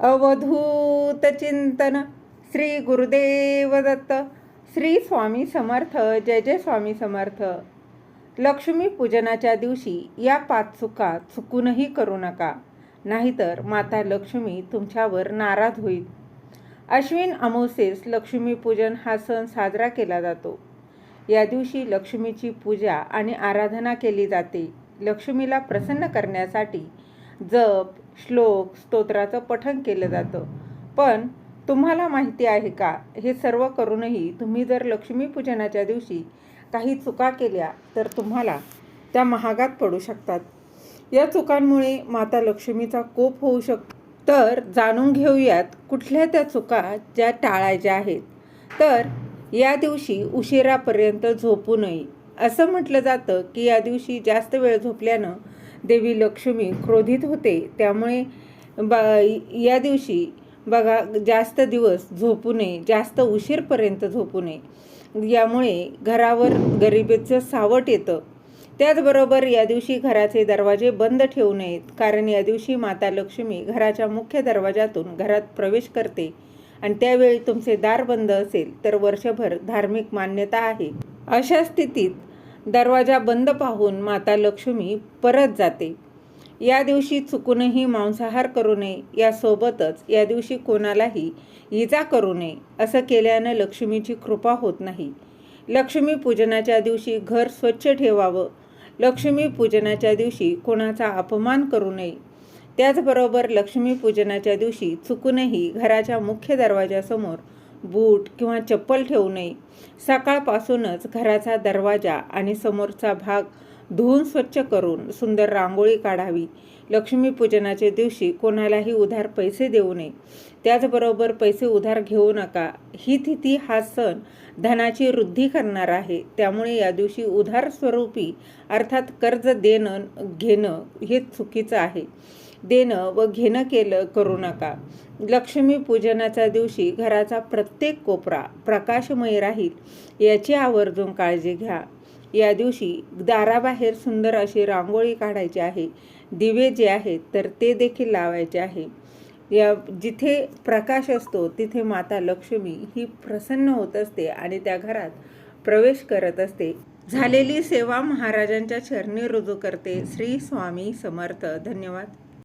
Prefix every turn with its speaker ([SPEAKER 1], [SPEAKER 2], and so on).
[SPEAKER 1] अवधूत चिंतन. श्री गुरुदेव दत्त. श्री स्वामी समर्थ. जय जय स्वामी समर्थ. लक्ष्मी पूजनाच्या दिवशी या पाच चुका चुकूनही करू नका. नाहीतर माता लक्ष्मी तुमच्यावर नाराज होईल. अश्विन अमावस्येस लक्ष्मीपूजन हा सण साजरा केला जातो. या दिवशी लक्ष्मीची पूजा आणि आराधना केली जाते. लक्ष्मीला प्रसन्न करण्यासाठी जप श्लोक स्तोत्राचं पठन केलं जातं. पण तुम्हाला माहिती आहे का? हे सर्व करूनही तुम्ही जर लक्ष्मीपूजनाच्या दिवशी काही चुका केल्या तर तुम्हाला त्या महागात पडू शकतात. या चुकांमुळे माता लक्ष्मीचा कोप होऊ शक तर जाणून घेऊयात कुठल्या त्या चुका ज्या टाळायच्या आहेत. तर या दिवशी उशिरापर्यंत झोपू नये. असं म्हटलं जातं की या दिवशी जास्त वेळ झोपल्यानं देवी लक्ष्मी क्रोधित होते. त्यामुळे ब या दिवशी बघा जास्त दिवस झोपू नये जास्त उशीरपर्यंत झोपू नये. यामुळे घरावर गरिबीचं सावट येतं. त्याचबरोबर या दिवशी घराचे दरवाजे बंद ठेवू नयेत कारण या दिवशी माता लक्ष्मी घराच्या मुख्य दरवाजातून घरात प्रवेश करते. आणि त्यावेळी तुमचे दार बंद असेल तर वर्षभर धार्मिक मान्यता आहे. अशा स्थितीत दरवाजा बंद पाहून माता लक्ष्मी परत जाते. या दिवशी चुकूनही मांसाहार करू नये यासोबतच या दिवशी कोणालाही इजा करू नये असं केल्यानं लक्ष्मीची कृपा होत नाही. लक्ष्मी पूजनाच्या दिवशी घर स्वच्छ ठेवावं लक्ष्मी पूजनाच्या दिवशी कोणाचा अपमान करू नये. त्याचबरोबर लक्ष्मी पूजनाच्या दिवशी चुकूनही घराच्या मुख्य दरवाजासमोर बूट किंवा चप्पल ठेवू नये. सकाळपासूनच घराचा दरवाजा आणि समोरचा भाग धुवून स्वच्छ करून सुंदर रांगोळी काढावी. लक्ष्मीपूजनाच्या दिवशी कोणालाही उधार पैसे देऊ नये. त्याचबरोबर पैसे उधार घेऊ नका. ही तिथी हा सण धनाची वृद्धी करणार आहे. त्यामुळे या दिवशी उधार स्वरूपी अर्थात कर्ज देणं घेणं हे चुकीचं आहे. देणं व घेणं केलं करू नका. लक्ष्मी पूजनाच्या दिवशी घराचा प्रत्येक कोपरा प्रकाशमय राहील याची आवर्जून काळजी घ्या. या दिवशी दाराबाहेर सुंदर अशी रांगोळी काढायची आहे. दिवे जे आहेत तर ते देखील लावायचे आहे. या जिथे प्रकाश असतो तिथे माता लक्ष्मी ही प्रसन्न होत असते आणि त्या घरात प्रवेश करत असते. झालेली सेवा महाराजांच्या चरणी रुजू करते. श्री स्वामी समर्थ. धन्यवाद.